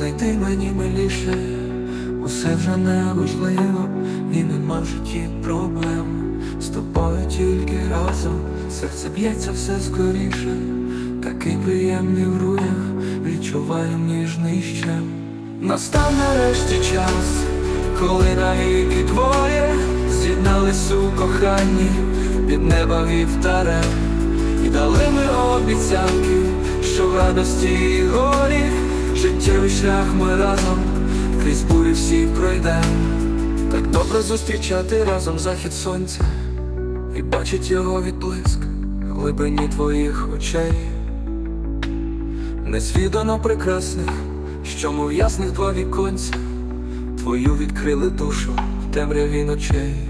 знайти мені миліше, усе вже не важливо, і нема в житті проблем. З тобою тільки разом, серце б'ється все скоріше, такий приємний в грудях, відчуваю ніжний щем. Настав нарешті час, коли навіки двоє з'єднались у коханні. Під неба вівтарем, і дали ми обіцянки, що в радості і горі життєвий шлях ми разом крізь бурі всі пройдем. Так добре зустрічати разом захід сонця і бачить його відблиск в глибині твоїх очей. Незвідано прекрасних, що мов ясних два віконця, твою відкрили душу в темряві ночей.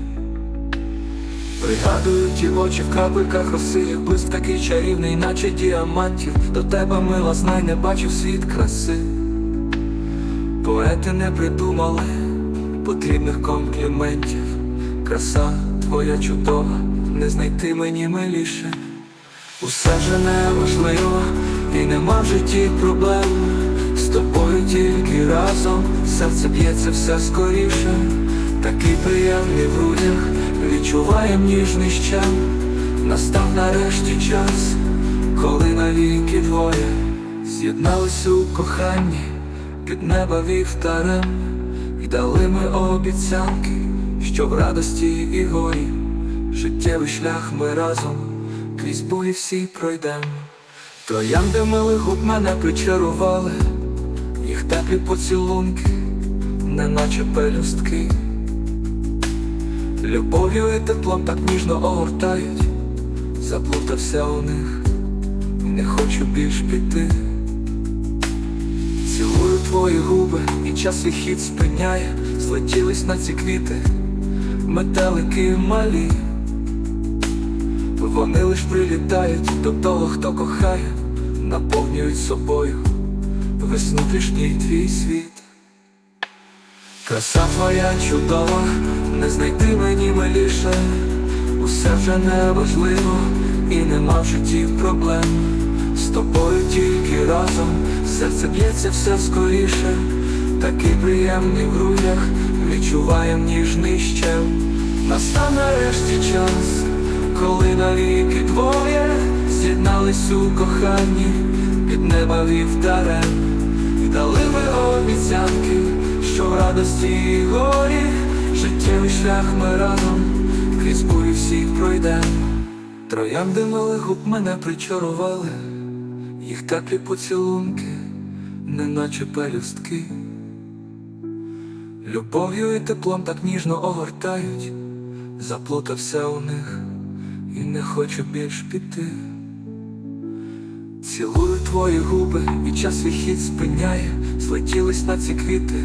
Пригадую ті очі в крапельках роси, блиск такий чарівний, наче діамантів. До тебе мила знай, не бачив світ краси. Поети не придумали потрібних компліментів. Краса твоя чудова, не знайти мені миліше. Усе вже не важливо, і нема в житті проблем. З тобою тільки разом серце б'ється все скоріше, такий приємний в грудях, відчуваєм ніжний щем. Настав нарешті час, коли навіки двоє з'єднались у коханні під неба вівтарем, і дали ми обіцянки, що в радості і горі життєвий шлях ми разом крізь бої всі пройдем. Троянди милих губ мене причарували, їх теплі поцілунки, неначе пелюстки. Любов'ю і теплом так ніжно огортають, заплутався у них, не хочу більш піти. Цілую твої губи, і час свій хід спиняє, злетілись на ці квіти, метелики малі. Вони лиш прилітають до того, хто кохає, наповнюють собою весь внутрішній твій світ. Краса твоя чудова, знайти мені миліше, усе вже не важливо і нема в житті проблем. З тобою тільки разом, серце б'ється все скоріше, такий приємний в грудях, відчуваєм ніжний щем. Настав нарешті час, коли навіки двоє з'єднались у коханні під неба вівтарем, і дали ми обіцянки, що в радості і горі життєвий шлях ми разом крізь бурі всі пройдем. Троянди милих губ мене причарували, їх теплі поцілунки, неначе пелюстки. Любов'ю і теплом так ніжно огортають, заплутався у них і не хочу більш піти. Цілую твої губи, і час свій хід спиняє, злетілись на ці квіти,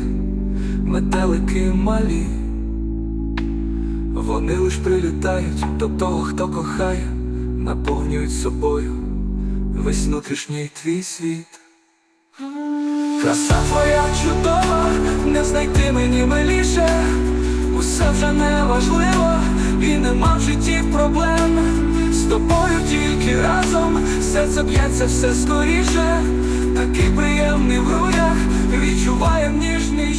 метелики малі. Вони лиш прилітають до того, хто кохає, наповнюють собою весь внутрішній твій світ. Краса твоя чудова, не знайти мені миліше, усе вже не важливо, і нема в житті проблем. З тобою тільки разом серце б'ється все скоріше, такий приємний в грудях, відчуваєм ніжний